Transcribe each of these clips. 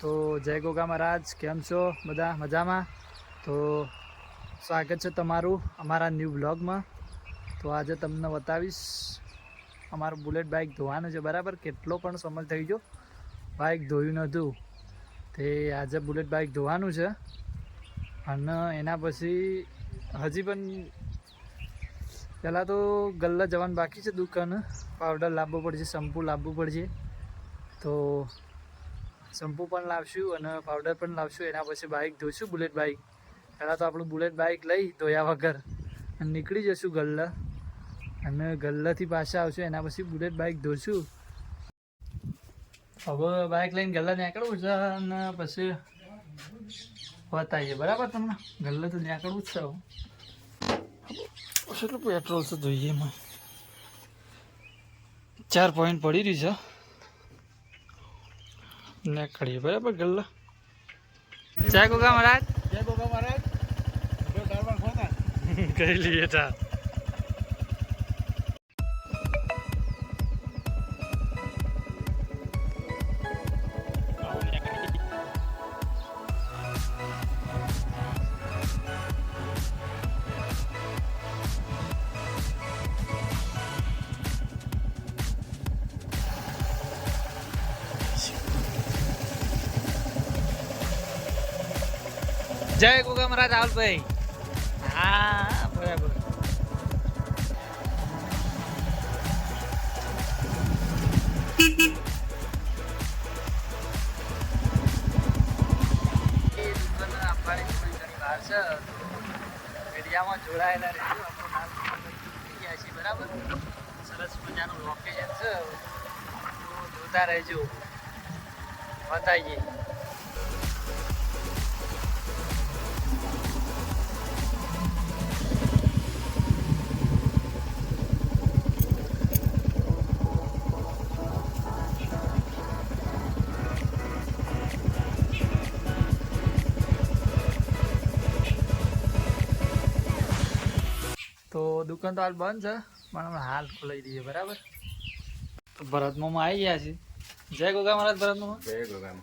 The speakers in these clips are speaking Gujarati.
તો જય ગોગા મહારાજ, કેમ છો બધા? મજામાં? તો સ્વાગત છે તમારું અમારા ન્યૂ બ્લોગમાં તો આજે તમને બતાવીશ, અમારું બુલેટ બાઇક ધોવાનું છે, બરાબર? કેટલો પણ સમય થઈ ગયો બાઇક ધોયું નહોતું તે આજે બુલેટ બાઇક ધોવાનું છે. અને એના પછી હજી પણ પહેલાં તો ગલ્લા જવાનું બાકી છે દુકાન. પાવડર લાવવો પડશે શેમ્પુ લાવવું પડશે. તો શેમ્પુ પણ લાવશું અને પાવડર પણ લાવશું. એના પછી બાઇક ધોઈશું બુલેટ બાઇક પહેલાં તો આપણું બુલેટ બાઇક લઈ ધોયા વગર અને નીકળી જશું ગલ્લા. અને ગલ્લાથી પાછા આવશું, એના પછી બુલેટ બાઇક ધોઈશું હવે બાઇક લઈને ગલ્લા નીકળવું છે અને પછી બતાવીએ. બરાબર તમને? ગલ્લા તો નીકળવું જ છે. કેટલું પેટ્રોલ તો જોઈએ એમાં? ચાર પોઈન્ટ પડી રહ્યું છે. નીકળીએ બરાબર ગલ્લા. જય ગોગા મહારાજ. જય ગોગા મહારાજ. કઈ લઈએ તા. જય ગોગા મહારાજ, રાહુલભાઈ. હા, બરાબર. મીડિયામાં જોડાયેલા રહેજો. આપણું નામ ગયા છે બરાબર? સરસ મજાનું લોકેશન છે. તો જોતા રહેજો. બતાવીએ. દુકાન તો હાલ બંધ છે, પણ અમે હાલ ખોલાવી દઈએ, બરાબર? તો ભરતમાં આવી ગયા છે. જય ગોગા મહારાજ ભરતમાં જય ગોગા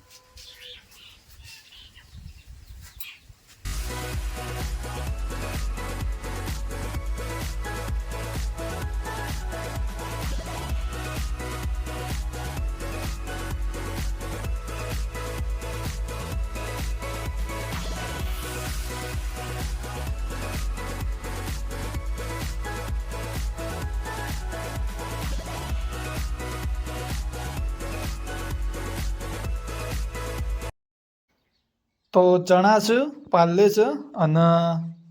તો ચણા છે પાર્લે છે અને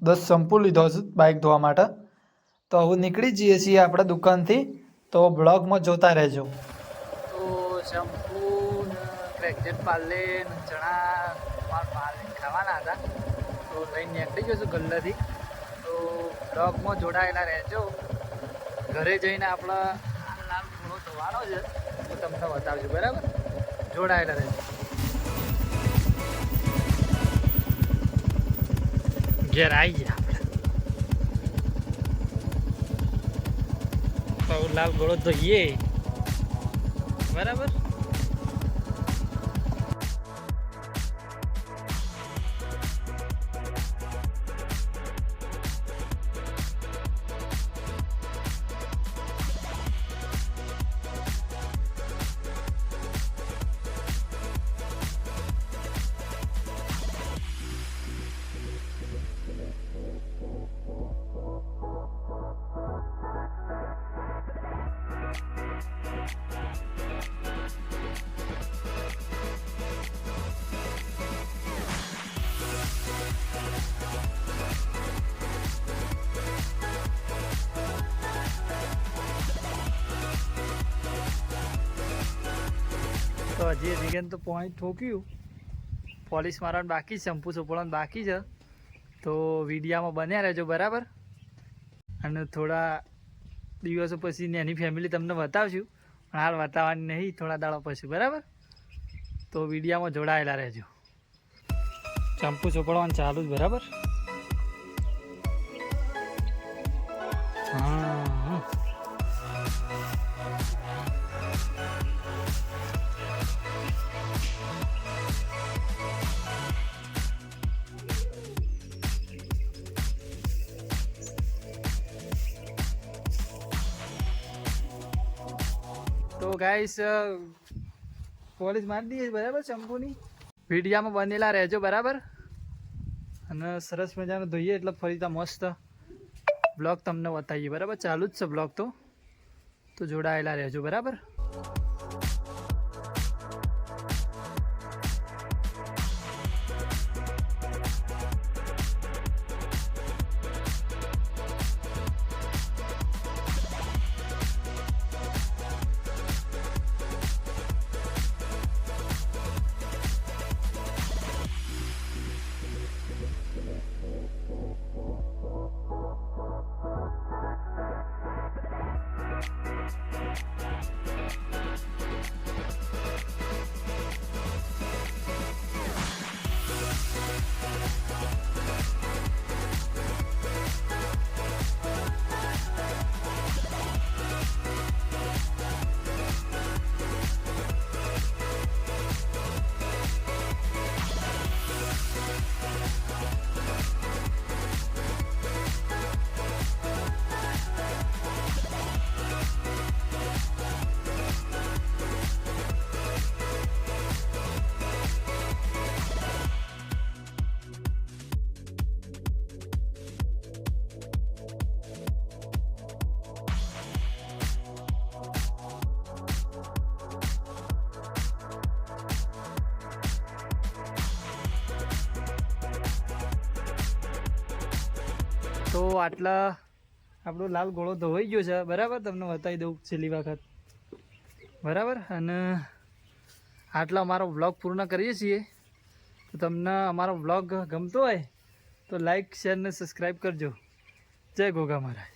દસ શેમ્પુ લીધો છે બાઇક ધોવા માટે. તો હવે નીકળી જઈએ છીએ આપણે દુકાનથી. તો બ્લોગમાં જોતા રહેજો. તો શેમ્પુ ક્રેકજેટ પાર્લે ચણા પાર્લે ખાવાના હતા. તો લઈને નીકળી જશું ગલ્લાથી. તો બ્લોગમાં જોડાયેલા રહેજો. ઘરે જઈને આપણા લાલ થોડો ધોવાનો છે હું તમને બતાવજો, બરાબર? જોડાયેલા રહેજો. ઘેર આવી ગયા આપણે. તો લાલ ગોળો ધોઈએ. બરાબર? તો હજી રિગન તો પોઈન્ટ ઠોક્યું. પોલીસ મારવાનું બાકી છે શેમ્પુ સોપડવાનું બાકી છે. તો વિડીયામાં બન્યા રહેજો બરાબર. અને થોડા દિવસો પછી એની ફેમિલી તમને બતાવશું. પણ હાલ બતાવવાની નહીં, થોડા દાડા પછી, બરાબર? તો વિડીયામાં જોડાયેલા રહેજો. ચંપુ ચોપડવાનું ચાલુ જ, બરાબર? હા. ગાઈસ પોલીસ મારી દઈએ બરાબર શંકુની વિડીયામાં બનેલા રહેજો, બરાબર? અને સરસ મજાનું ધોઈએ, એટલે ફરી તા મસ્ત બ્લોગ તમને બતાવીએ, બરાબર? ચાલુ જ છે બ્લોગ તો. તો જોડાયેલા રહેજો, બરાબર? તો આટલા આપણો લાલ ગોળો ધોવાઈ ગયો છે. બરાબર? તમને બતાવી દઉં છેલ્લી વખત. બરાબર? અને આટલા અમારો વ્લોગ પૂર્ણ કરીએ છીએ. તો તમને અમારો વ્લોગ ગમતો હોય તો લાઈક શેર ને સબસ્ક્રાઈબ કરજો. જય ગોગા મહારાજ.